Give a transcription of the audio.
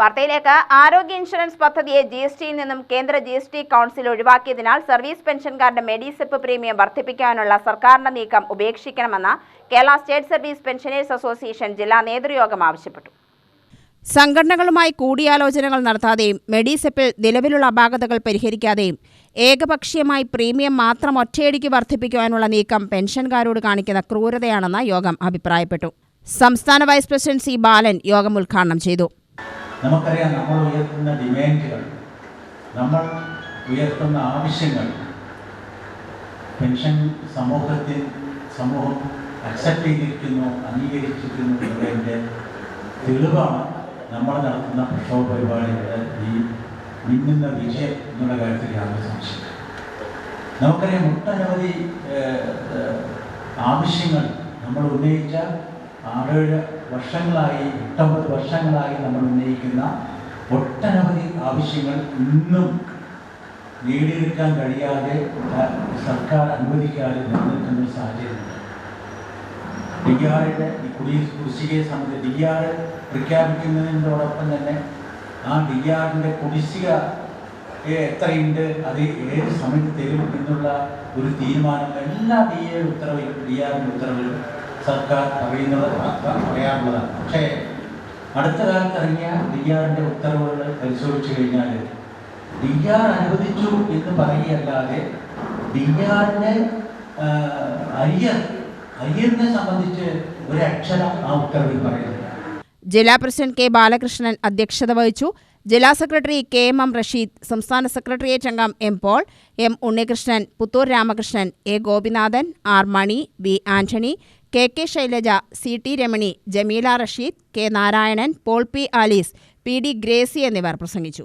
വാർത്തയിലേക്ക്. ആരോഗ്യ ഇൻഷുറൻസ് പദ്ധതിയെ ജി എസ് ടിയിൽ നിന്നും കേന്ദ്ര ജി എസ് ടി കൗൺസിൽ ഒഴിവാക്കിയതിനാൽ സർവീസ് പെൻഷൻകാരുടെ മെഡിസെപ്പ് പ്രീമിയം വർദ്ധിപ്പിക്കാനുള്ള സർക്കാരിന്റെ നീക്കം ഉപേക്ഷിക്കണമെന്ന് Kerala State Service Pensioners Association ജില്ലാ നേതൃയോഗം ആവശ്യപ്പെട്ടു. സംഘടനകളുമായി കൂടിയാലോചനകൾ നടത്താതെയും മെഡിസെപ്പിൽ നിലവിലുള്ള അപാകതകൾ പരിഹരിക്കാതെയും ഏകപക്ഷീയമായി പ്രീമിയം മാത്രം ഒറ്റയടിക്ക് വർദ്ധിപ്പിക്കുവാനുള്ള നീക്കം പെൻഷൻകാരോട് കാണിക്കുന്ന ക്രൂരതയാണെന്ന് യോഗം അഭിപ്രായപ്പെട്ടു. സംസ്ഥാന വൈസ് പ്രസിഡന്റ് സി ബാലൻ യോഗം ഉദ്ഘാടനം ചെയ്തു. നമുക്കറിയാം നമ്മൾ ഉയർത്തുന്ന ഡിമാൻഡുകൾ നമ്മൾ ഉയർത്തുന്ന ആവശ്യങ്ങൾ. പെൻഷൻ സമൂഹത്തിൽ സമൂഹം അക്സെപ്റ്റ് ചെയ്തിരിക്കുന്നു അംഗീകരിച്ചിരിക്കുന്നു എന്നതിന്റെ തെളിവാണ് നമ്മൾ നടത്തുന്ന പ്രക്ഷോഭ പരിപാടികളുടെ ഈ മിന്നുന്ന വിജയം എന്നുള്ള കാര്യത്തിൽ യാതൊരു സംശയം നമുക്കറിയാം ഒട്ടനവധി ആവശ്യങ്ങൾ നമ്മൾ ഉന്നയിച്ച ആറേഴ് വർഷങ്ങളായി എട്ടൊമ്പത് വർഷങ്ങളായി നമ്മൾ ഉന്നയിക്കുന്ന ഒട്ടനവധി ആവശ്യങ്ങൾ ഇന്നും നേടിയെടുക്കാൻ കഴിയാതെ സർക്കാർ അനുവദിക്കാതെ നിലനിൽക്കുന്ന ഒരു സാഹചര്യമുണ്ട്. ഡി ആറിന്റെ ഈ കുടി കുടിശ്ശികയെ സംബന്ധിച്ച് ഡി ആർ പ്രഖ്യാപിക്കുന്നതിനോടൊപ്പം തന്നെ ആ ഡി ആറിന്റെ കുടിശ്ശിക എത്രയുണ്ട് അത് ഏത് സമയത്ത് തരും എന്നുള്ള ഒരു തീരുമാനം എല്ലാ ഡി എ ഉത്തരവിലും ഡി ആറിന്റെ ഉത്തരവിലും സർക്കാർ പറയുന്നത് പറയാറുള്ളതാണ് പക്ഷേ അടുത്ത കാലത്ത് ഇറങ്ങിയ ഡി ആറിന്റെ ഉത്തരവുകൾ പരിശോധിച്ചു കഴിഞ്ഞാൽ ഡി ആർ അനുവദിച്ചു എന്ന് പറയുകയല്ലാതെ ഡി ആറിന്റെ അയ്യർ അയ്യറിനെ സംബന്ധിച്ച് ഒരക്ഷരം ആ ഉത്തരവിൽ പറയുന്നില്ല. ജില്ലാ പ്രസിഡന്റ് കെ ബാലകൃഷ്ണൻ അധ്യക്ഷത വഹിച്ചു. ജില്ലാ secretary K M M Rasheed സംസ്ഥാന സെക്രട്ടേറിയറ്റ് അംഗം M Paul M Unnikrishnan Puthur Ramakrishnan A Gopinathan R Mani V Antony K K Shailaja C T Ramani Jameela Rasheed K Narayanan Paul P Alice P D Gracy എന്നിവർ പ്രസംഗിച്ചു.